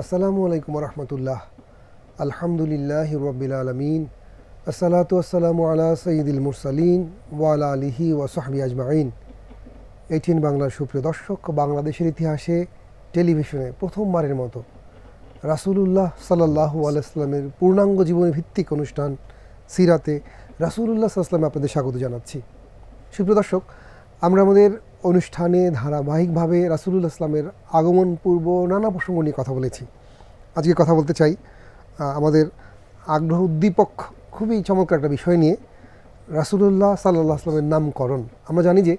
আসসালামু আলাইকুম রহমতুল্লাহ আলহামদুলিল্লাহ রবিল আলমিন। আসসালাতু আলা সঈদুল মুরসালিন ওয়ালা আলিহি ওয়াসাহবি আজমাইন। এইটিন বাংলার সুপ্রিয় দর্শক, বাংলাদেশের ইতিহাসে টেলিভিশনে প্রথমবারের মতো রাসূলুল্লাহ সাল্লাহু আলাইস্লামের পূর্ণাঙ্গ জীবনী ভিত্তিক অনুষ্ঠান সিরাতে রাসূলুল্লাহ সাল্লামে আপনাদের স্বাগত জানাচ্ছি। সুপ্রিয় দর্শক আমরা আমাদের অনুষ্ঠানে ধারাবাহিকভাবে রাসূলুল্লাহ ইসলামের আগমন পূর্ব নানা প্রসঙ্গ নিয়ে কথা বলেছি। আজকে কথা বলতে চাই আমাদের আগ্রহ উদ্দীপক খুবই চমৎকার একটা বিষয় নিয়ে, রাসূলুল্লাহ সাল্লাহ আসলামের নামকরণ। আমরা জানি যে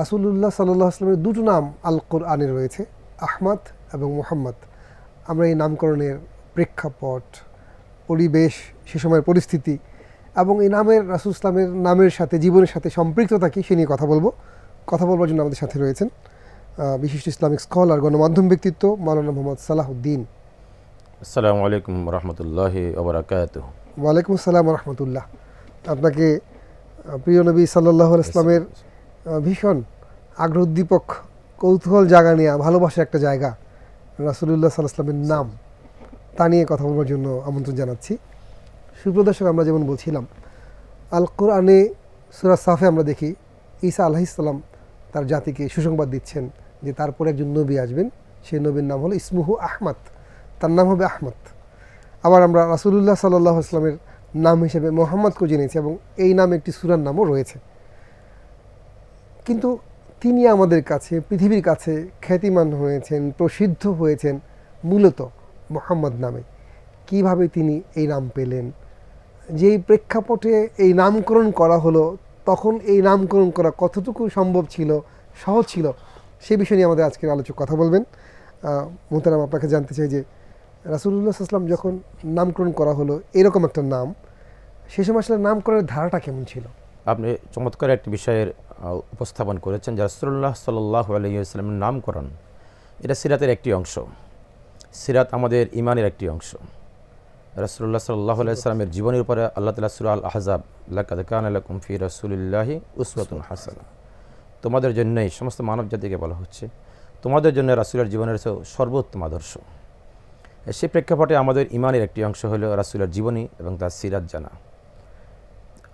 রাসূলুল্লাহ সাল্লাহ আসলামের দুটো নাম আল কোরআনে রয়েছে, আহমদ এবং মোহাম্মদ। আমরা এই নামকরণের প্রেক্ষাপট, পরিবেশ, সে সময়ের পরিস্থিতি এবং এই নামের রাসুল ইসলামের নামের সাথে জীবনের সাথে সম্পৃক্ততা কি সে নিয়ে কথা বলব। কথা বলবার জন্য আমাদের সাথে রয়েছেন বিশিষ্ট ইসলামিক স্কলার গণমাধ্যম ব্যক্তিত্ব মাওলানা মোহাম্মদ সালাহুদ্দিন। আসসালামু আলাইকুম রহমতুল্লাহ ওবরাকাত ওয়ালাইকুম আসসালাম রহমতুল্লাহ। আপনাকে প্রিয় নবী সাল্লাহ ইসলামের ভীষণ আগ্রহ উদ্দীপক কৌতূহল জাগা নিয়ে ভালোবাসার একটা জায়গা রাসুলুল্লাহ সাল্লাহ ইসলামের নাম তা নিয়ে কথা বলবার জন্য আমন্ত্রণ জানাচ্ছি। সুপ্রদর্শক আমরা যেমন বলছিলাম আল কোরআনে সুরা সাফে আমরা দেখি, ঈসা আলাহ ইসলাম তার জাতিকে সুসংবাদ দিচ্ছেন যে তারপরে একজন নবী আসবেন, সেই নবীর নাম হলো ইসমুহু আহমদ, তার নাম হবে আহমদ। আবার আমরা রাসুলুল্লাহ সাল্লাহ ইসলামের নাম হিসেবে মোহাম্মদকে জেনেছি এবং এই নামে একটি সুরার নামও রয়েছে। কিন্তু তিনি আমাদের কাছে, পৃথিবীর কাছে খ্যাতিমান হয়েছেন, প্রসিদ্ধ হয়েছেন মূলত মোহাম্মদ নামে। কীভাবে তিনি এই নাম পেলেন? যেই প্রেক্ষাপটে এই নামকরণ করা হলো, তখন এই নামকরণ করা কতটুকু সম্ভব ছিল, সহজ ছিল, সে বিষয় নিয়ে আমাদের আজকের আলোচক কথা বলবেন। মোহতারাম, আপনাকে জানতে চাই যে রাসুলুল্লাহ আসলাম যখন নামকরণ করা হলো, এরকম একটা নাম, সে সময় আসলে নামকরণের ধারাটা কেমন ছিল? আপনি চমৎকার একটি বিষয়ের উপস্থাপন করেছেন যে রসুল্লাহ সাল্লাহ আলাইসালামের নামকরণ, এটা সিরাতের একটি অংশ। সিরাত আমাদের ইমানের একটি অংশ। রসুল্লাহ সাল্লাহ আলাইসালামের জীবনের উপরে আল্লাহ তালা সুরা আল আহজাব লাকাদ কান আলাকুম ফি রসুলিল্লাহি উসওয়াতুন হাসানা। তোমাদের জন্যই সমস্ত মানব জাতিকে বলা হচ্ছে, তোমাদের জন্য রাসুলের জীবনের সর্বোত্তম আদর্শ। সে প্রেক্ষাপটে আমাদের ইমানের একটি অংশ হলো রাসুলের জীবনী এবং তার সিরাত জানা।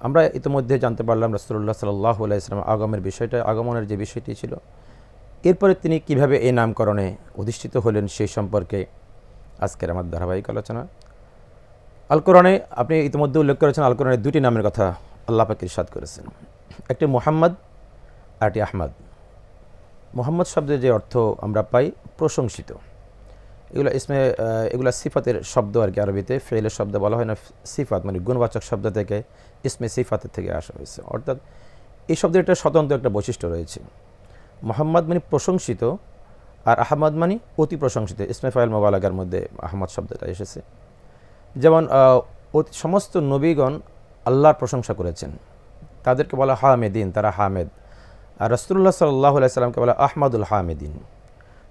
আমরা ইতিমধ্যে জানতে পারলাম রসুল্লাহ সাল্লাহ আলাইসলাম আগমের বিষয়টা, আগমনের যে বিষয়টি ছিল। এরপরে তিনি কীভাবে এই নামকরণে অধিষ্ঠিত হলেন সেই সম্পর্কে আজকের আমার ধারাবাহিক আলোচনা। আল কোরআনে আপনি ইতিমধ্যে উল্লেখ করেছেন আল কোরআনের দুটি নামের কথা আল্লাহ পাক ইরশাদ করেছেন। একটি মোহাম্মদ, আর একটি আহমদ। মোহাম্মদ শব্দের যে অর্থ আমরা পাই প্রশংসিত। এগুলো ইসমে এগুলো সিফাতের শব্দ আর কি আরবিতে ফেলের শব্দ বলা হয় না, সিফাত মানে গুণবাচক শব্দ থেকে, ইসমে সিফাতের থেকে আসা হয়েছে। অর্থাৎ এই শব্দের একটা স্বতন্ত্র একটা বৈশিষ্ট্য রয়েছে। মোহাম্মদ মানে প্রশংসিত, আর আহমদ মানে অতি প্রশংসিত। ইসমে ফাইল মোবালাগার মধ্যে আহমদ শব্দটা এসেছে। যেমন সমস্ত নবীগণ আল্লাহর প্রশংসা করেছেন। তাদেরকে বলা হামেদিন, তারা হামেদ। আর রসুল্লাহ সাল্লাহ সাল্লামকে বলা আহমদুল হামেদিন।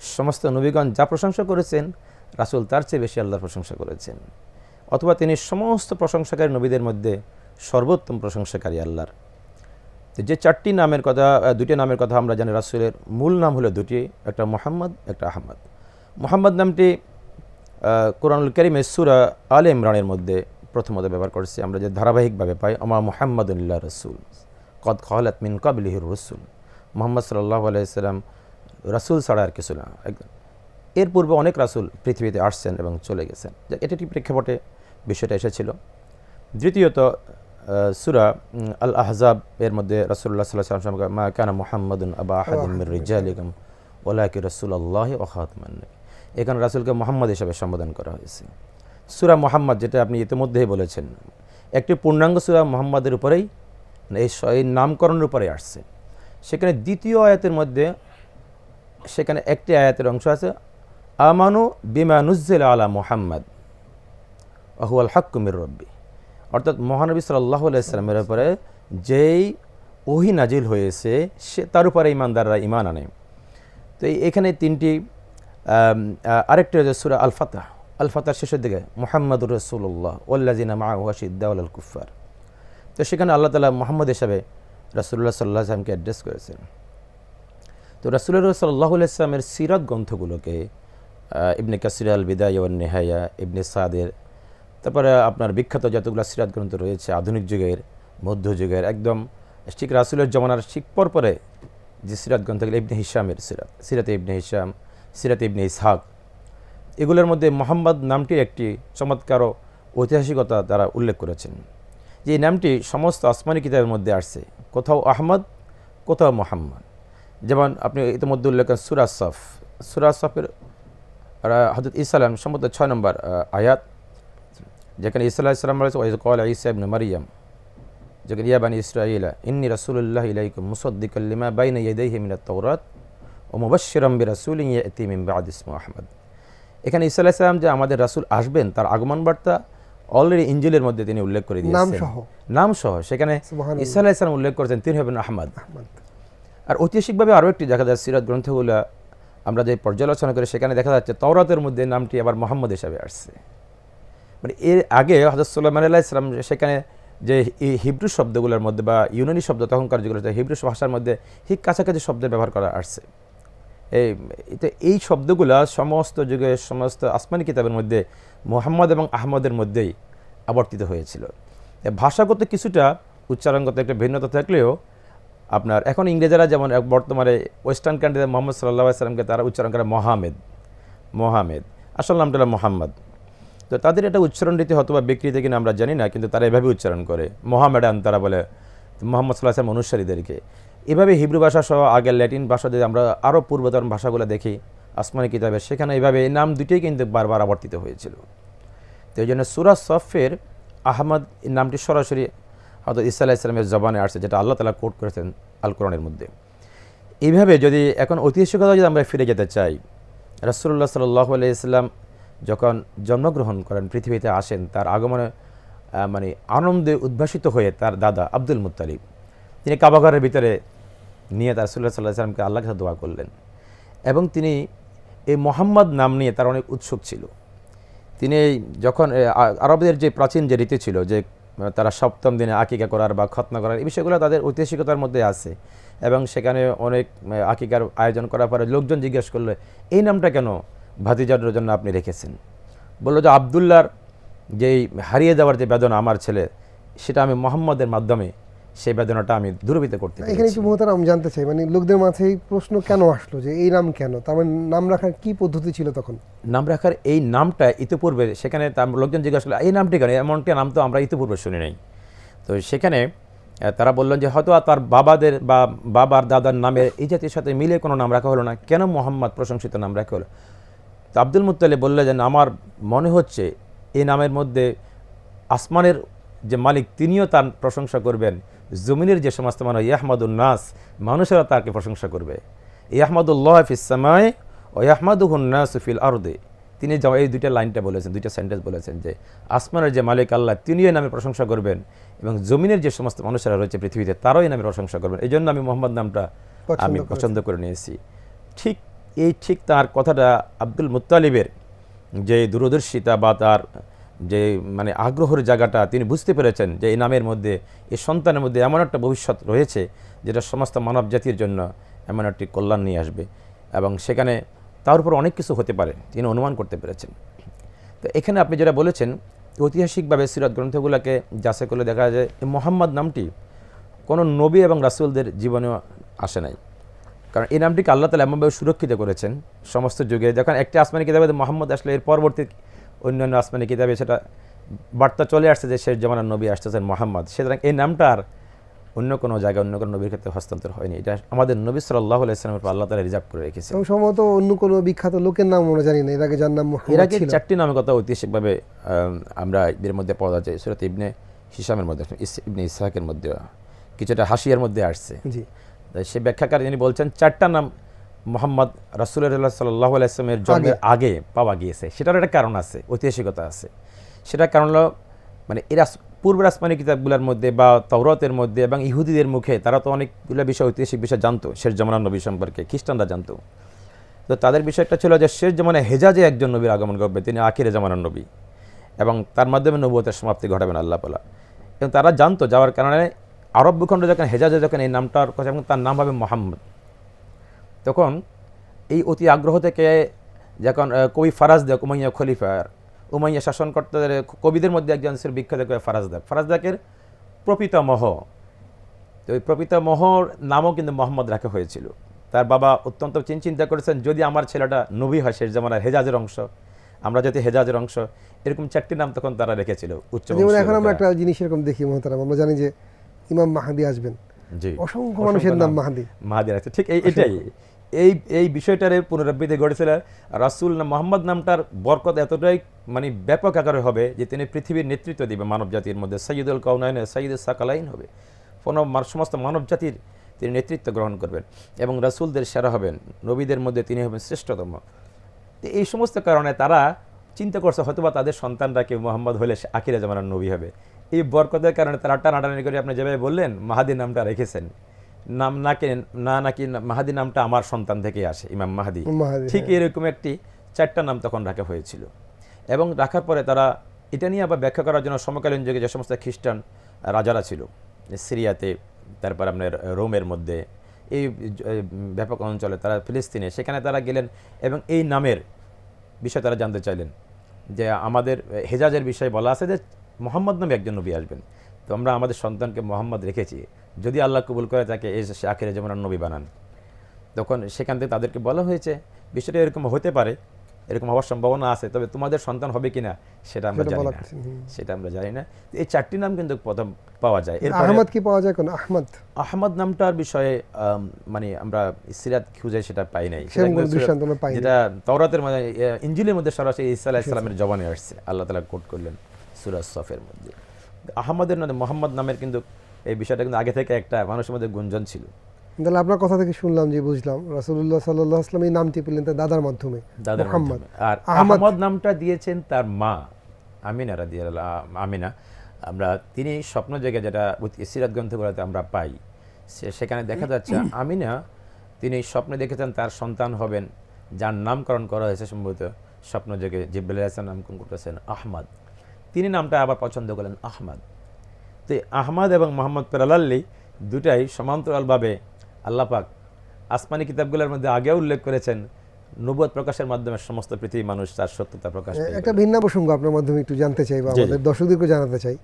সমস্ত নবীগণ যা প্রশংসা করেছেন, রাসূল তার চেয়ে বেশি আল্লাহর প্রশংসা করেছেন। অথবা তিনি সমস্ত প্রশংসাকারী নবীদের মধ্যে সর্বোত্তম প্রশংসাকারী আল্লাহর। যে চারটি নামের কথা দুটি নামের কথা আমরা জানি, রাসূলের মূল নাম হলো দুটি, একটা মোহাম্মদ, একটা আহমদ। মোহাম্মদ নামটি কোরআনুল করিমে সুরা আল ইমরানের মধ্যে প্রথমত ব্যবহার করেছে আমরা যে ধারাবাহিকভাবে পাই, আমা মোহাম্মদুল্লাহ রসুল, কদ খালাত মিন কাবলিহির রসুল। মোহাম্মদ সাল্লাহ আলাইসাল্লাম রাসুল ছাড়া আর কিছু না। একদম। এর পূর্বে অনেক রাসুল পৃথিবীতে আসছেন এবং চলে গেছেন। এটি একটি প্রেক্ষাপটে বিষয়টা এসেছিল। দ্বিতীয়ত সুরা আল আহজাব এর মধ্যে রাসুল্লাহ সাল্লাহ সাল্লাম মা কানা মোহাম্মদুন আবা আহাদিম রিজালিকুম ওলাকি রসুল আল্লাহ ওখাতমান এখানে রাসুলকে মোহাম্মদ হিসাবে সম্বোধন করা হয়েছে। সুরা মোহাম্মদ যেটা আপনি ইতিমধ্যেই বলেছেন, একটি পূর্ণাঙ্গ সুরা মোহাম্মদের উপরেই মানে এই নামকরণের উপরে আসছে। সেখানে দ্বিতীয় আয়াতের মধ্যে, সেখানে একটি আয়াতের অংশ আছে, আমানু বিমা নুজ্জিল আলা মোহাম্মদ আহুয়াল হাক্কুমির রব্বি। অর্থাৎ মহানবী সাল্লাহ আলাইস্লামের উপরে যেই ওহি নাজিল হয়েছে, সে তার উপরে ইমানদাররা ইমান আনে। তো এখানে তিনটি আরেকটি হচ্ছে সুরা আল ফাতাহ আল ফাতার শেষের দিকে, মোহাম্মদুর রসুল্লাহ ওল্লাজিনা মা ওয়াশিদ্দাউল আল কুফার তো সেখানে আল্লাহ তালা মোহাম্মদ হিসাবে রাসুল্লাহ সাল্লাহ আসলামকে অ্যাড্রেস করেছেন। তো রাসুল্লাহ সাল্লাহ ইসলামের সিরাত গ্রন্থগুলোকে ইবনে কাসির আল বিদায় নেহায়া, ইবনে সাদের, তারপরে আপনার বিখ্যাত যতগুলো সিরাত গ্রন্থ রয়েছে, আধুনিক যুগের মধ্যযুগের একদম ঠিক রাসুলের জমানার ঠিক পর পরে যে সিরাত গ্রন্থগুলো, ইবনে হিসামের সিরাত, সিরাতে ইবনে হিসাম সিরাতে ইবনে ইসহাক। এগুলোর মধ্যে মোহাম্মদ নামটি একটি চমৎকার ঐতিহাসিকতা তারা উল্লেখ করেছেন। যে নামটি সমস্ত আসমানি কিতাবের মধ্যে আসছে। কোথাও আহমদ, কোথাও মোহাম্মদ। যেমন আপনি ইতিমধ্যে উল্লেখ করেন সুরা সফ। সুরা সফের হজরত ইসালাম সম্ভবত ছয় নম্বর আয়াত। যেখানে ইসা ইসলাম রয়েছে ওয়াইজ কল ইসা মারিয়াম যেখানে, ইয়া বানি ইসরাইলা ইন্নি রাসূলুল্লাহ ইলাইকুম মুসাদ্দিকাল লিমা বাইনা ইয়াদাইহি মিনাত ও মুবাশশিরাম বিরাসূলিন ইয়াতি মিন বাদ ইসমু আহমদ এখানে ইসা আলাইহিস সালাম যে আমাদের রাসূল আসবেন তার আগমন বার্তা অলরেডি ইঞ্জিলের মধ্যে তিনি উল্লেখ করে দিয়েছেন নাম সহ। নাম সহ সেখানে। ইসা আলাইহিস সালাম উল্লেখ করেছেন তিনি হবেন আহমদ। আর ঐতিহাসিকভাবে আরও একটি দেখা যায় সিরাত গ্রন্থগুলো আমরা যে পর্যালোচনা করি সেখানে দেখা যাচ্ছে তওরাতের মধ্যে নামটি আবার মোহাম্মদ হিসাবে আসছে মানে এর আগে হজরত সুলাইমান আল্লাহ ইসলাম সেখানে যে হিব্রু শব্দগুলোর মধ্যে বা ইউনানি শব্দ তখনকার যেগুলো হিব্রু ভাষার মধ্যে ঠিক কাছাকাছি শব্দের ব্যবহার করা আসছে এই এই শব্দগুলা সমস্ত যুগে সমস্ত আসমানি কিতাবের মধ্যে মোহাম্মদ এবং আহমদের মধ্যেই আবর্তিত হয়েছিল। ভাষাগত কিছুটা উচ্চারণগত একটা ভিন্নতা থাকলেও আপনার এখন ইংরেজরা যেমন বর্তমানে ওয়েস্টার্ন কান্ট্রিতে মোহাম্মদ সাল্লাহ সাল্লামকে তারা উচ্চারণ করে মোহামেদ মোহামেদ আসল নামটা হলো মোহাম্মদ। তো তাদের এটা উচ্চারণ রীতি হয়তো বা বিকৃতি কিনা আমরা জানি না, কিন্তু তারা এভাবে উচ্চারণ করে মোহামেডান তারা বলে, মোহাম্মদ সাল্লাহ আসলাম অনুসারীদেরকে। এভাবে হিব্রু ভাষা সহ আগের ল্যাটিন ভাষা যদি আমরা আরও পূর্বতন ভাষাগুলো দেখি, আসমানি কিতাবে, সেখানে এইভাবে এই নাম দুটোই কিন্তু বারবার আবর্তিত হয়েছিল। তো এই জন্য সুরা সফের আহমদ এই নামটি সরাসরি হয়তো ইসা ইসলামের জবানে আসছে, যেটা আল্লাহ তালা কোট করেছেন আল কোরআনের মধ্যে। এইভাবে যদি এখন ঐতিহাসিকতা যদি আমরা ফিরে যেতে চাই রাসুল্লাহ সাল্লাহ ইসলাম যখন জন্মগ্রহণ করেন, পৃথিবীতে আসেন, তার আগমনে মানে আনন্দে উদ্ভাসিত হয়ে তার দাদা আব্দুল মুত্তালিব তিনি কাবাঘরের ভিতরে নিয়ে তার রাসুল্লাহ সাল্লাহ সাল্লামকে আল্লাহ কাছে দোয়া করলেন। এবং তিনি এই মোহাম্মদ নাম নিয়ে তার অনেক উৎসুক ছিল। তিনি যখন আরবদের যে প্রাচীন যে রীতি ছিল যে তারা সপ্তম দিনে আকিকা করার বা খতনা করার, এই বিষয়গুলো তাদের ঐতিহাসিকতার মধ্যে আছে। এবং সেখানে অনেক আকিকার আয়োজন করার পরে লোকজন জিজ্ঞেস করল, এই নামটা কেন ভাতিজার জন্য আপনি রেখেছেন? বলল যে আবদুল্লার যেই হারিয়ে যাওয়ার যে বেদনা আমার ছেলে, সেটা আমি মোহাম্মদের মাধ্যমে সেই বেদনাটা আমি দূরীভূত করতে এখানে একটু মহতার আমি জানতে চাই? মানে লোকদের মাঝে এই প্রশ্ন কেন আসলো যে এই নাম কেন? তার মানে নাম রাখার কি পদ্ধতি ছিল তখন? নাম রাখার এই নামটা ইতিপূর্বে সেখানে তার লোকজন জিজ্ঞাসা করল এই নামটি কেন? এমনটি নাম তো আমরা ইতিপূর্বে শুনি নাই। তো সেখানে তারা বললেন যে হয়তো তার বাবাদের বা বাবার দাদার নামের এই জাতির সাথে মিলে কোনো নাম রাখা হলো না। কেন মোহাম্মদ প্রশংসিত নাম রাখা হলো? তো আব্দুল মুত্তালিব বললেন যে আমার মনে হচ্ছে এই নামের মধ্যে আসমানের যে মালিক তিনিও তার প্রশংসা করবেন। জমিনের যে সমস্ত মানুষ ইয়াহমাদুল নাস মানুষেরা তাকে প্রশংসা করবে। ইয়াহমাদুল্লাহ ফিসামায় ও ইয়াহমাদুহুন নাস ফিল আরদে। তিনি যা- এই দুইটা লাইনটা বলেছেন দুইটা সেন্টেন্স বলেছেন যে আসমানের যে মালিক আল্লাহ তিনিও এই নামে প্রশংসা করবেন এবং জমিনের যে সমস্ত মানুষেরা রয়েছে পৃথিবীতে তারাও এই নামে প্রশংসা করবেন। এই জন্য আমি মোহাম্মদ নামটা আমি পছন্দ করে নিয়েছি। ঠিক এই ঠিক তার কথাটা আব্দুল মুত্তালিবের যে দূরদর্শিতা বা তার যে মানে আগ্রহের জায়গাটা তিনি বুঝতে পেরেছেন যে, এই নামের মধ্যে, এই সন্তানের মধ্যে এমন একটা ভবিষ্যৎ রয়েছে যেটা সমস্ত মানব জাতির জন্য এমন একটি কল্যাণ নিয়ে আসবে এবং সেখানে তার উপর অনেক কিছু হতে পারে। তিনি অনুমান করতে পেরেছেন। তো এখানে আপনি যেটা বলেছেন, ঐতিহাসিকভাবে সিরাত গ্রন্থগুলোকে যাচাই করলে দেখা যায় এই মোহাম্মদ নামটি কোনো নবী এবং রাসূলদের জীবনেও আসে নাই। কারণ এই নামটিকে আল্লাহ তালা এমনভাবে সুরক্ষিত করেছেন সমস্ত যুগে। যখন একটি আসমানি কিতাবে মোহাম্মদ আসলে এর পরবর্তী অন্যান্য আসমানি কিতাবে সেটা বার্তা চলে আসছে যে শেষ জমানার নবী আসতেছেন মোহাম্মদ। সুতরাং এই নামটা আর অন্য কোনো জায়গায় অন্য কোনো নবীর ক্ষেত্রে হস্তান্তর হয়নি। এটা আমাদের নবী সাল্লাহ ইসলামের উপর আল্লাহ তালা রিজার্ভ করে রেখেছে এবং সম্ভবত অন্য কোনো বিখ্যাত লোকের নাম আমরা জানি না এর আগে যার নাম এর আগে চারটি নামের কথা ঐতিহাসিকভাবে আমরা এদের মধ্যে পাওয়া যায়। সুরত ইবনে হিসামের মধ্যে ইবনে ইসহাকের মধ্যে কিছুটা হাসিয়ার মধ্যে আসছে। জি। সে ব্যাখ্যাকার যিনি বলছেন চারটা নাম মোহাম্মদ রাসুল্লাহ সাল্লাহ আলাইসলামের জন্মের আগে। পাওয়া গিয়েছে। সেটার একটা কারণ আছে ঐতিহাসিকতা আছে। সেটার কারণ হলো মানে এরা পূর্বের আসমানি কিতাবগুলোর মধ্যে বা তৌরতের মধ্যে এবং ইহুদিদের মুখে তারা তো অনেকগুলো বিষয় ঐতিহাসিক বিষয় জানতো শেষ জমানার নবী সম্পর্কে খ্রিস্টানরা জানতো। তো তাদের বিষয়টা ছিল যে শেষ জমানে হেজাজে একজন নবীর আগমন করবে তিনি আখিরে জামানার নবী। এবং তার মাধ্যমে নবুয়তের সমাপ্তি ঘটাবেন আল্লাহ পালা এবং তারা জানতো যাওয়ার কারণে আরব ভূখণ্ড যখন হেজাজে যখন এই নামটার কথা এবং তার নাম হবে মোহাম্মদ। তখন এই অতি আগ্রহ থেকে যখন কবি ফারাজদাক উমাইয়া খলিফা উমাইয়া শাসনকর্তাদের কবিদের মধ্যে একজন ছিল বিখ্যাত কবি ফারাজদাক ফারাজদাকের প্রপিতামহ তো ওই প্রপিতামহর নামও কিন্তু মোহাম্মদ রাখা হয়েছিল। তার বাবা অত্যন্ত চিন্তা করেছেন যদি আমার ছেলেটা নবী হয় শেষ জামানার হেজাজের অংশ আমরা যদি হেজাজের অংশ এরকম চারটি নাম তখন তারা রেখেছিল উচ্চ যেমন এখন আমরা একটা জিনিস এরকম দেখি মহতারাম আমরা জানি যে ইমাম মাহাদি আসবেন। জি অসংখ্য মানুষের নাম মাহাদি। মাহাদির আছে ঠিক এই এটাই। এই এই বিষয়টারে পুনরাবৃত্তি ঘটেছিল। রাসুল মোহাম্মদ নামটার বরকত এতটাই মানে ব্যাপক আকারে হবে যে তিনি পৃথিবীর নেতৃত্ব দিবে মানব জাতির মধ্যে। সৈয়দুল কাউনাইন সৈয়দুল সাকালাইন হবে। কোনো সমস্ত মানব জাতির তিনি নেতৃত্ব গ্রহণ করবেন এবং রাসূলদের সেরা হবেন। নবীদের মধ্যে তিনি হবেন শ্রেষ্ঠতম। তো এই সমস্ত কারণে তারা চিন্তা করছে, হয়তোবা তাদের সন্তানরা কেউ মোহাম্মদ হলে আখিরা জামানার নবী হবে। এই বরকতের কারণে তারা টানাটানি করে আপনি যেভাবে বললেন মাহাদি নামটা রেখেছেন। নাম নাকি না নাকি মাহাদি নামটা আমার সন্তান থেকে আসে ইমাম মাহাদি। ঠিক এরকম একটি চারটা নাম তখন রাখা হয়েছিল। এবং রাখার পরে তারা এটা নিয়ে আবার ব্যাখ্যা করার জন্য সমকালীন যুগে যে সমস্ত খ্রিস্টান রাজারা ছিল সিরিয়াতে তারপর আপনার রোমের মধ্যে এই ব্যাপক অঞ্চলে তারা ফিলিস্তিনে সেখানে তারা গেলেন এবং এই নামের বিষয়ে তারা জানতে চাইলেন। যে আমাদের হেজাজের বিষয়ে বলা আছে যে মোহাম্মদ নামে একজন নবী আসবেন। তো আমরা আমাদের সন্তানকে মোহাম্মদ রেখেছি। যদি আল্লাহ কবুল করে তাকে এই সে আখেরে যেমন নবী বানান। তখন সেখান থেকে তাদেরকে বলা হয়েছে বিষয়টা এরকম হতে পারে এরকম হওয়ার সম্ভাবনা আছে তবে তোমাদের সন্তান হবে কিনা সেটা আমরা জানি না। সেটা আমরা জানি না। এই চারটি নাম কিন্তু প্রথম পাওয়া যায়। এরপরে আহমদ কি পাওয়া যায় কোন? আহমদ? আহমদ নামটার বিষয়ে মানে আমরা সিরাত খুঁজে সেটা পাই নাই। যেটা তওরাতের মধ্যে ইঞ্জিলের মধ্যে সরাসরি ঈসা আলাইহিস সালামের জবানে আসছে। আল্লাহ তাআলা কোট করলেন সূরা সফের মধ্যে। আহমদের নামে মোহাম্মদ নামের কিন্তু এই বিষয়টা কিন্তু আগে থেকে একটা মানুষের মধ্যে গুঞ্জন ছিল। তাহলে আপনার কথা থেকে শুনলাম যে বুঝলাম রাসূলুল্লাহ সাল্লাল্লাহু আলাইহি এই নামটি পেলেন তার দাদার মাধ্যমে দাদার মুহাম্মদ। আর আহমদ। নামটা দিয়েছেন তার মা আমিনা রাদিয়াল্লাহ আমিনা। আমরা তিনি স্বপ্ন জেগে যেটা সিরাত গ্রন্থগুলোতে আমরা পাই সে- সেখানে দেখা যাচ্ছে আমিনা তিনি স্বপ্নে দেখেছেন তার সন্তান হবেন যার নামকরণ করা হয়েছে সম্ভবত স্বপ্ন জেগে জিব্রাইল হাসান নামকরণ করতেছেন আহমদ। তিনি নামটা আবার পছন্দ করলেন আহমদ। তো আহমদ এবং মোহাম্মদ পেরালাল্লি দুটাই সমান্তরালভাবে আল্লাপাক আসমানি কিতাবগুলোর মধ্যে আগেও উল্লেখ করেছেন নবুয়ত প্রকাশের মাধ্যমে সমস্ত পৃথিবী মানুষ তার সত্যতা প্রকাশ একটা ভিন্ন প্রসঙ্গ আপনার মাধ্যমে একটু জানতে চাই বা আমাদের দর্শকদেরকে জানাতে চাই।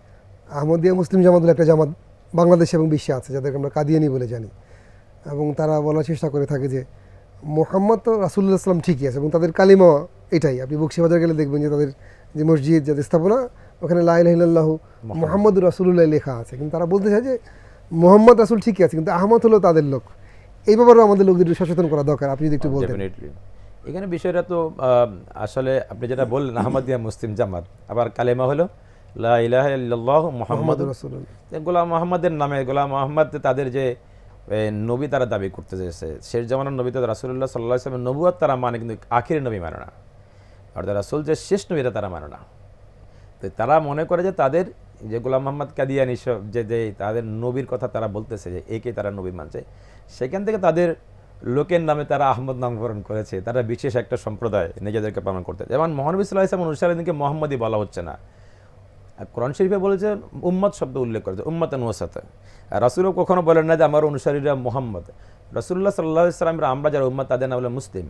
আহমদিয়া মুসলিম জামাতুল একটা জামাত বাংলাদেশ এবং বিশ্বে আছে যাদেরকে আমরা কাদিয়ানি বলে জানি। এবং তারা বলার চেষ্টা করে থাকে যে মোহাম্মদ তো রাসুল্লাহ আসলাম ঠিকই আছে এবং তাদের কালিমা এটাই। আপনি বক্সিবাজার গেলে দেখবেন যে তাদের যে মসজিদ যাদের স্থাপনা ওখানে লাইলাহ মোহাম্মদ। রাসুল্লাহ লেখা আছে। কিন্তু তারা বলতে চায় যে মোহাম্মদ রাসুল ঠিকই আছে কিন্তু আহমদ হলো তাদের লোক। এই ব্যাপারেও আমাদের লোকদের একটু সচেতন করা দরকার আপনি যদি একটু বলতেন। এখানে বিষয়টা তো আসলে আপনি যেটা বললেন আহমদিয়া মুসলিম জামাত আবার কালেমা হলো লা ইলাহা মোহাম্মদ গোলাম মোহাম্মদের নামে গোলাম মোহাম্মদ তাদের যে নবী তারা দাবি করতে চেয়েছে শেষ জামানার নবী তো রাসুল্লাহ সাল্লাহ ইসলামের নবুয়াত তারা মানে কিন্তু আখির নবী মানে না। অর্থাৎ রাসুল যে শেষ নবীরা তারা মানে না। তো তারা মনে করে যে তাদের যে গোলাম মোহাম্মদ কাদিয়ানি সব যে যে তাদের নবীর কথা তারা বলতেছে যে, একে তারা নবী মানছে। সেখান থেকে তাদের লোকের নামে তারা আহমদ নামকরণ করেছে। তারা বিশেষ একটা সম্প্রদায় নিজেদেরকে পালন করতে যেমন মহানবী সাল্লাহ ইসলাম অনুসারীদেরকে মোহাম্মদই বলা হচ্ছে না। আর কোরআন শরীফে বলেছে, উম্মত শব্দ উল্লেখ করেছে উম্মত আর রাসুলও কখনো বলেন না যে, আমার অনুসারীরা মোহাম্মদ। রসুল্লাহ সাল্লাহ ইসলামের আমরা যারা উম্মত, তাদের নাম হলো মুসলিম।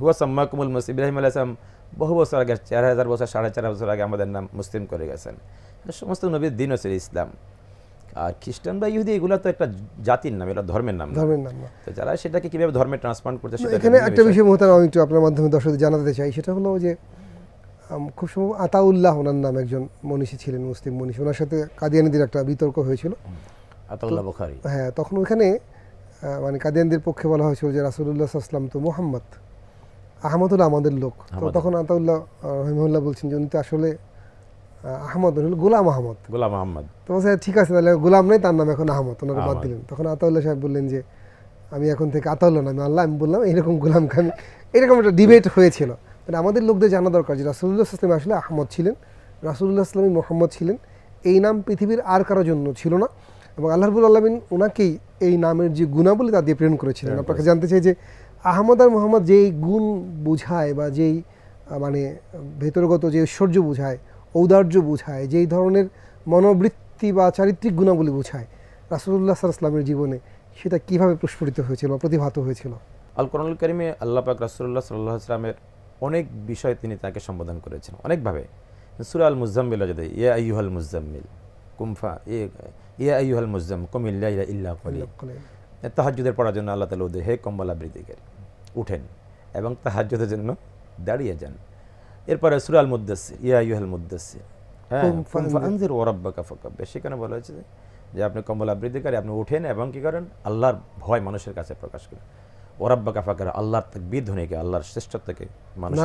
হুয়া সাম্মাকুমুল মুসলিম ইব্রাহিম আলাহ ইসলাম বহু বছর আগে চার হাজার বছর সাড়ে চার বছর আগে আমাদের নাম মুসলিম করে গেছেন। সমস্ত নবীর দিন হচ্ছে ইসলাম। আর খ্রিস্টান বা ইহুদি এগুলো তো একটা জাতির নাম এটা ধর্মের নাম ধর্মের নাম তো যারা সেটাকে কীভাবে ধর্মে ট্রান্সপ্লান্ট সেটা এখানে একটা বিষয়। বিষয় মহতারাম আমি একটু আপনার মাধ্যমে দর্শকদের জানাতে চাই। সেটা হলো যে খুব সম্ভব আতাউল্লাহ ওনার নাম একজন মনীষী ছিলেন মুসলিম মনীষী। ওনার সাথে কাদিয়ানিদের একটা বিতর্ক হয়েছিল। আতাউল্লাহ বুখারী। হ্যাঁ তখন ওখানে মানে কাদিয়ানদের পক্ষে বলা হয়েছিল যে রাসুল্লাহ আসলাম তো মোহাম্মদ। আহমদ হলো আমাদের লোক। তো তখন আতাউল্লাহ আহ, রহিমউল্লাহ বলছেন যে উনি তো আসলে আহমদ হলো গোলাম আহমদ। গোলাম আহমদ। তো স্যার ঠিক আছে তাহলে গোলাম নেই তার নাম এখন আহমদ। ওনাকে বাদ দিলেন। তখন আতাউল্লাহ সাহেব বললেন যে আমি এখন থেকে আতাউল্লাহ নামে আল্লাহ আমি বললাম এইরকম গোলাম খামি এরকম একটা ডিবেট হয়েছিল। মানে আমাদের লোকদের জানা দরকার যে রাসুল্লাহ আসলাম আসলে আহমদ ছিলেন রাসুল্লাহ আসলামী মোহাম্মদ ছিলেন। এই নাম পৃথিবীর আর কারোর জন্য ছিল না। এবং আল্লাহ রবুল আলমিন ওনাকেই এই নামের যে গুণাবলী তা দিয়ে প্রেরণ করেছিলেন। আপনাকে জানতে চাই যে আহমদ আর মোহাম্মদ যেই গুণ বুঝায় বা যেই মানে ভেতরগত যে ঐশ্বর্য বুঝায় ঔদার্য বুঝায় যেই ধরনের মনোবৃত্তি বা চারিত্রিক গুণাবলী বুঝায় রাসুল্লাহ সাল্লামের জীবনে সেটা কীভাবে প্রস্ফুটিত হয়েছিল প্রতিভাত হয়েছিল? আল কোরআনুল করিমে আল্লাহ পাক রাসুল্লাহ সাল্লাহ আসলামের অনেক বিষয় তিনি তাকে সম্বোধন করেছেন অনেকভাবে। সুরা আল মুজাম্মিল যদি ইয়া আইয়ুহাল মুজাম্মিল কুমফা ইয়া আইয়ুহাল মুজাম কুমিল্লা ইলা ইল্লা কলিল। তাহাজ্জুদের পড়ার জন্য আল্লাহ তালা ওদের হে কম্বলা বৃদ্ধিকারী উঠেন এবং তাহাজ্জুদের জন্য দাঁড়িয়ে যান। এরপরে সুরাল মুদাসির ইয়া ইউহাল মুদাসির হ্যাঁ ওরাব্বাকা ফাকাব্বির সেখানে বলা হয়েছে যে- আপনি কম্বলা বৃদ্ধিকারী আপনি উঠেন এবং কি করেন? আল্লাহর ভয় মানুষের কাছে প্রকাশ করেন। ওরাব্বাকা ফাকার আল্লাহর তাকবীর ধ্বনিকে আল্লাহর শ্রেষ্ঠত্বকে মানুষের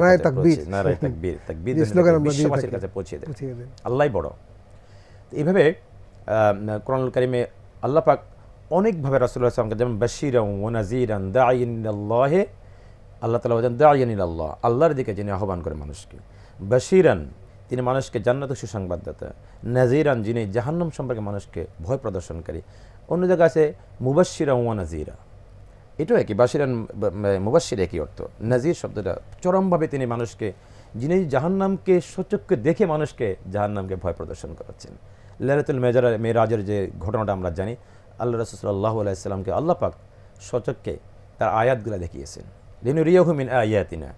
নারায়ে তাকবীর। তাকবীর দিয়ে বিশ্ববাসীর কাছে পৌঁছে দেন। বুঝিয়ে আল্লাহ বড়। এইভাবে কোরআনুল কারিমে আল্লাহ পাক অনেকভাবে রাসুল্লাহ আসলামকে যেমন বাশিরান ও নাজিরান দাইন আল্লাহে তালা বলেন দাইন আল্লাহ আল্লাহর দিকে যিনি আহ্বান করে মানুষকে। বাশিরান, তিনি মানুষকে জান্নাত সুসংবাদদাতা নাজিরান যিনি জাহান্নাম সম্পর্কে মানুষকে ভয় প্রদর্শনকারী। অন্য জায়গায় আছে মুবাশিরা ওয়া নাজিরা এটাও একই বাসিরান মুবাসির একই অর্থ। নাজির শব্দটা চরমভাবে তিনি মানুষকে, যিনি জাহান্নামকে সচক্ষে দেখে মানুষকে জাহান্নামকে ভয় প্রদর্শন করাচ্ছেন। লালাতুল মেজার, মেরাজের যে ঘটনাটা আমরা জানি আল্লাহ রসুল্লাহ আলাইসাল্লামকে আল্লাহ পাক সচক্ষে তার আয়াতগুলো দেখিয়েছেন। রিনু রিয়াহুমিন আয়াতিনা।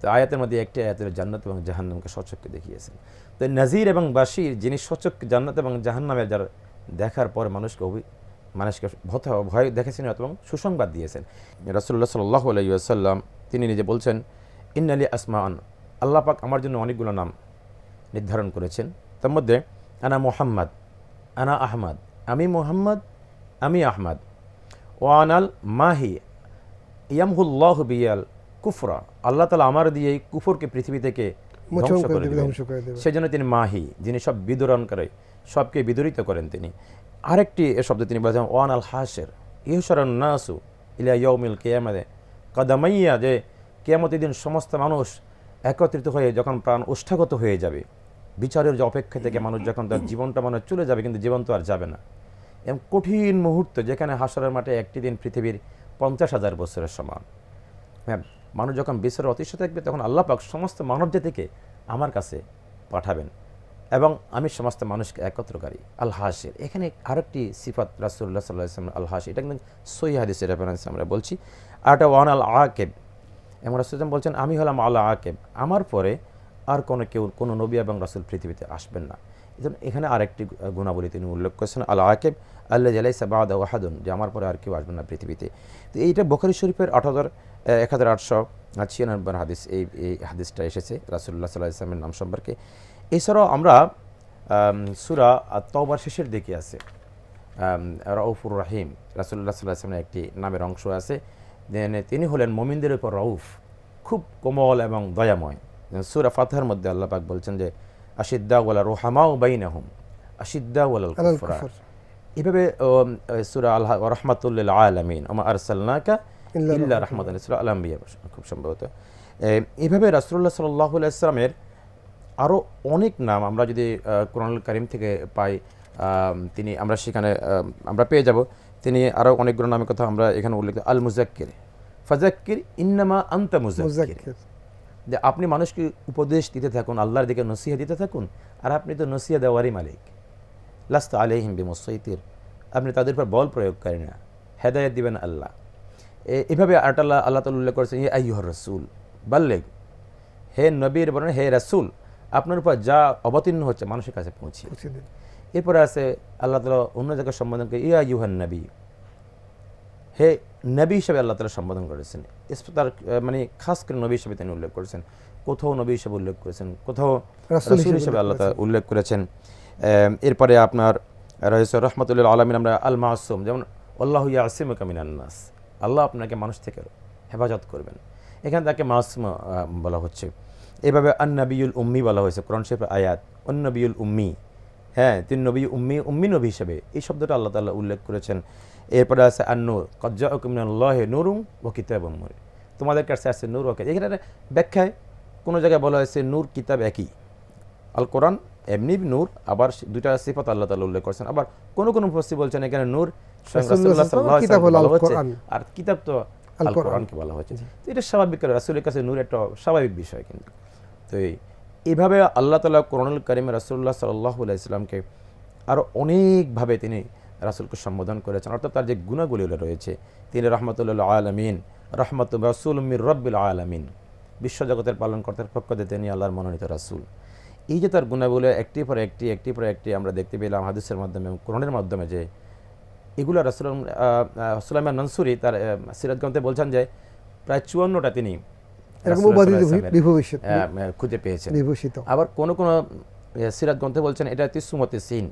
তো আয়াতের মধ্যে একটি আয়াতের জান্নাত এবং জাহান্নামকে সচককে দেখিয়েছেন। তো নাজির এবং বাসির যিনি সচক জান্নাত এবং জাহান্নামের যার দেখার পর মানুষকে অভি মানুষকে ভয় দেখেছেন এবং সুসংবাদ দিয়েছেন। রাসুল্লাহ সাল্লাহ আলাইসাল্লাম তিনি নিজে বলছেন, ইন্নালি আসমান আল্লাহ পাক আমার জন্য অনেকগুলো নাম নির্ধারণ করেছেন। তার মধ্যে, আনা মোহাম্মদ, আনা আহমদ, আমি মোহাম্মদ আমি আহমদ। ওয়ানাল মাহি ইয়ামহুল্লাহ বিয়াল কুফরা। আল্লাহ তালা আমার দিয়ে এই কুফরকে পৃথিবী থেকে ধ্বংস করে দেবে সেজন্য তিনি মাহি যিনি সব বিদরণ করে সবকে বিদরিত করেন তিনি। আরেকটি এ শব্দ তিনি বলেছেন ওয়ান আল হাসের ইহসরণ নাসু ইলা ইয়ৌমিল কেয়ামতে। কাদামাইয়া যে কেয়ামতের দিন সমস্ত মানুষ একত্রিত হয়ে যখন প্রাণ উষ্ঠাগত হয়ে যাবে বিচারের যে অপেক্ষা থেকে মানুষ যখন তার জীবনটা মানুষ চলে যাবে কিন্তু জীবন তো আর যাবে না। এমন কঠিন মুহূর্ত যেখানে হাসরের মাঠে একটি দিন পৃথিবীর পঞ্চাশ হাজার বছরের সমান। হ্যাঁ মানুষ যখন বিশ্বের অতিষ্ঠ থাকবে, তখন আল্লাহ পাক সমস্ত মানব জাতিকে আমার কাছে পাঠাবেন এবং আমি সমস্ত মানুষকে একত্রকারী আল হাসির, এখানে আরেকটি সিফাত রাসুল্লাহ সাল্লাহ ইসলাম এটা কিন্তু সই হাদিসের রেফারেন্স আমরা বলছি। আর একটা ওয়ান আল আকেব, এবং রাসুলাম বলছেন, আমি হলাম আল্লাহ আকেব, আমার পরে আর কোনো কেউ, কোনো নবী এবং রাসুল পৃথিবীতে আসবেন না। এখানে আরেকটি গুণাবলী তিনি উল্লেখ করেছেন আল আকেব আল্লাহ জালাইসা বাদ ওয়াহাদুন যে আমার পরে আর কেউ আসবে না পৃথিবীতে। তো এইটা বখারি শরীফের আট হাজার এক হাজার আটশো ছিয়ানব্বই হাদিস, এই এই হাদিসটা এসেছে রাসুল্লাহ সাল্লাহ ইসলামের নাম সম্পর্কে। এছাড়াও আমরা সুরা তওবার শেষের দিকে আছে। রউফুর রাহিম রাসুল্লাহ সাল্লাহ ইসলামের একটি নামের অংশ আছে। দেন তিনি হলেন মমিনদের উপর রউফ, খুব কোমল এবং দয়াময়। সুরা ফাতহার মধ্যে আল্লাহ পাক বলছেন যে আশিদ্দা ওয়ালা রোহামাও বাইনাহুম আশিদ্দা ওয়ালাল কুফরা। এভাবে সুরা আল্লাহ রহমাতুল্লিল আলমিন ওমা আরসালনাকা ইল্লা রহমাত সুরা আল আম্বিয়া খুব সম্ভবত। এ, এইভাবে রাসূলুল্লাহ সাল্লাল্লাহু আলাইহি ইসলামের আরও অনেক নাম আমরা যদি কোরআনুল কারিম থেকে পাই আম, তিনি আমরা সেখানে আম, আমরা পেয়ে যাব। তিনি আরও অনেকগুলো নামের কথা আমরা এখানে উল্লেখ আল মুজাক্কির ফাজাক্কির ইন্নামা আন্তা মুজাক্কির। যে আপনি মানুষকে উপদেশ দিতে থাকুন আল্লাহর দিকে নসিহা দিতে থাকুন আর আপনি তো নসিহা দেওয়ারই মালিক। লাস্ত আলহিম বিমসৈতির। আপনি তাদের উপর বল প্রয়োগ করেন না। হেদায়ত দিবেন আল্লাহ। এভাবে আটাল্লাহ আল্লাহ তালা উল্লেখ করেছেন ইয়ে আইহর রসুল বাল্লেগ। হে নবীর বলেন হে রাসুল আপনার উপর যা অবতীর্ণ হচ্ছে মানুষের কাছে পৌঁছে এরপরে আছে আল্লাহ তালা অন্য জায়গায় সম্বোধন করে ইয়া ইউহান নবী হে নবী হিসেবে আল্লাহ তালা সম্বোধন করেছেন। তার মানে খাস করে নবী হিসেবে তিনি উল্লেখ করেছেন। কোথাও নবী হিসেবে উল্লেখ করেছেন কোথাও রাসূল হিসেবে আল্লাহ তালা উল্লেখ করেছেন। এরপরে আপনার রয়েছে রহমতুল্লাহ আলমিন আমরা আল মাসুম যেমন আল্লাহ ইয়াসিম কামিনান্নাস আল্লাহ আপনাকে মানুষ থেকে হেফাজত করবেন। এখানে তাকে মাসুম বলা হচ্ছে। এভাবে আন্নাবিউল উম্মি বলা হয়েছে কোরআন শরীফের আয়াত অন্নবিউল উম্মি হ্যাঁ তিনি নবী উম্মি উম্মি নবী হিসেবে। এই শব্দটা আল্লাহ তাআলা উল্লেখ করেছেন। এরপরে আছে আন্নুর। কজ্জা হুকুমিনাল্লাহে নুরুম ও কিতাব তোমাদের কাছে আছে নূর ওকে এখানে ব্যাখ্যায় কোনো জায়গায় বলা হয়েছে নূর কিতাব একই। আল কোরআন এমনি নূর আবার দুইটা সিফাত আল্লাহ তাআলা উল্লেখ করেছেন। আবার কোনো কোনো মুফাসসি বলছেন এখানে নূর। আর কিতাব তো আল কোরআনকে বলা হচ্ছে তো এটা স্বাভাবিক রাসূলের কাছে নূর একটা স্বাভাবিক বিষয় কিন্তু। তো এইভাবে আল্লাহ তালা কোরআনুল করিম রাসূলুল্লাহ সাল্লাহ ইসলামকে আরও অনেকভাবে তিনি রাসূলকে সম্বোধন করেছেন। অর্থাৎ তার যে গুণাগুলি রয়েছে তিনি রহমতুল্লাহ আলমিন রহমত রসুল মির রব্বিল আলামিন বিশ্বজগতের পালনকর্তার পক্ষ দিয়ে তিনি আল্লাহর মনোনীত রাসূল। এই যে তার গুণাবলী একটি পর একটি একটি পর একটি আমরা দেখতে পেলাম হাদিসের মাধ্যমে কোরআনের মাধ্যমে যে এগুলো রাসুল সুলাইমান মনসুরি তার গ্রন্থে বলছেন যে প্রায় চুয়ান্নটা তিনি খুঁজে পেয়েছেন। আবার কোন কোন গ্রন্থে বলছেন এটা তিসুমতি সিন।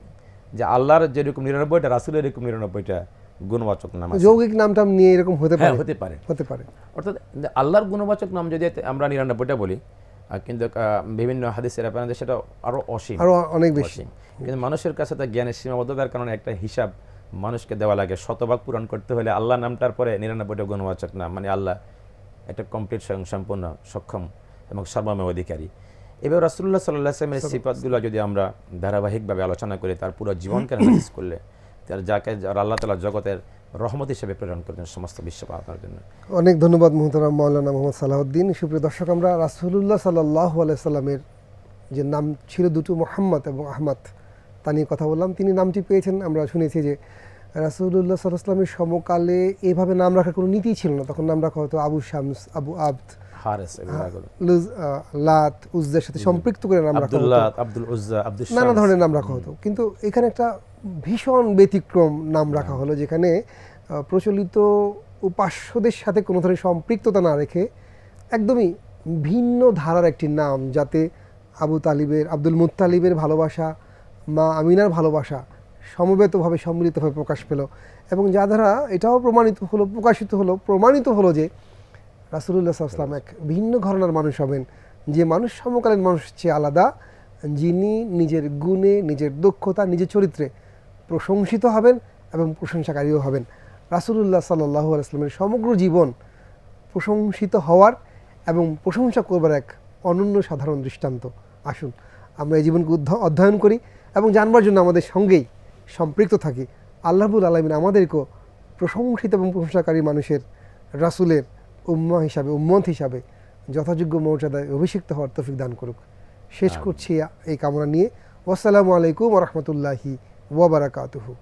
যে আল্লাহর যেরকম নিরানব্বইটা রাসুলের এরকম নিরানব্বইটা গুণবাচক নাম। যৌগিক নামটা নিয়ে এরকম হতে হ্যাঁ পারে। হতে পারে। হতে পারে। অর্থাৎ আল্লাহর গুণবাচক নাম যদি আমরা নিরানব্বইটা বলি কিন্তু বিভিন্ন হাদিসের আপনাদের সেটা আরও অসীম। আরও অনেক বেশি। কিন্তু মানুষের কাছে তার জ্ঞানের সীমাবদ্ধতার কারণে একটা হিসাব মানুষকে দেওয়া লাগে। শতভাগ পূরণ করতে হলে আল্লাহ নামটার পরে নিরানব্বইটা গুণবাচক নাম মানে আল্লাহ একটা কমপ্লিট সম্পূর্ণ সক্ষম এবং সর্বময় অধিকারী। এবার রাসুল্লাহ সাল্লাহ আসলামের সিফাতগুলো যদি আমরা ধারাবাহিকভাবে আলোচনা করি তার পুরো জীবনকে অ্যানালাইসিস করলে তার যাকে আল্লাহ তালা জগতের রহমত হিসেবে প্রেরণ করেছেন সমস্ত বিশ্ব পাওয়ার জন্য। অনেক ধন্যবাদ মোহতারাম মৌলানা মোহাম্মদ সালাহউদ্দিন। সুপ্রিয় দর্শক আমরা রাসুলুল্লাহ সাল্লাহ সাল্লামের যে নাম ছিল দুটো মোহাম্মদ এবং আহমদ তা নিয়ে কথা বললাম। তিনি নামটি পেয়েছেন। আমরা শুনেছি যে রাসুলুল্লাহ সাল্লাহামের সমকালে এভাবে নাম রাখার কোনো নীতি ছিল না। তখন নাম রাখা হতো আবু শামস আবু আব্দ হারেস এগুলো লুজ আহ, লাত উজ্জার সাথে সম্পৃক্ত করে নাম রাখা হতো আব্দুল উজ্জা আব্দুল নানা। ধরনের নাম রাখা হতো কিন্তু এখানে একটা ভীষণ ব্যতিক্রম নাম রাখা হলো যেখানে প্রচলিত উপাস্যদের সাথে কোনো ধরনের সম্পৃক্ততা না রেখে একদমই ভিন্ন ধারার একটি নাম যাতে আবু তালিবের আব্দুল মুত্তালিবের ভালোবাসা মা আমিনার ভালোবাসা সমবেতভাবে সম্মিলিতভাবে প্রকাশ পেল। এবং যা দ্বারা এটাও প্রমাণিত হলো প্রকাশিত হলো প্রমাণিত হলো যে রাসুলুল্লাহ সাল্লাম এক ভিন্ন ঘরনার মানুষ হবেন। যে মানুষ সমকালীন মানুষ চেয়ে আলাদা যিনি নিজের গুণে নিজের দক্ষতা নিজের চরিত্রে প্রশংসিত হবেন এবং প্রশংসাকারীও হবেন। রাসুলুল্লাহ সাল্লাহ আলাইসলামের সমগ্র জীবন প্রশংসিত হওয়ার এবং প্রশংসা করবার এক অনন্য সাধারণ দৃষ্টান্ত। আসুন আমরা এই জীবনকে অধ্যয়ন করি এবং জানবার জন্য আমাদের সঙ্গেই সম্পৃক্ত থাকি। আল্লাহবুল আলমিন আমাদেরকেও প্রশংসিত এবং প্রশংসাকারী মানুষের রাসুলের উম্মা হিসাবে উম্মত হিসাবে যথাযোগ্য মর্যাদায় অভিষিক্ত হওয়ার তৌফিক দান করুক। শেষ করছি এই কামনা নিয়ে। আসসালামু আলাইকুম রহমতুল্লাহি ওয়াবারাকাতুহু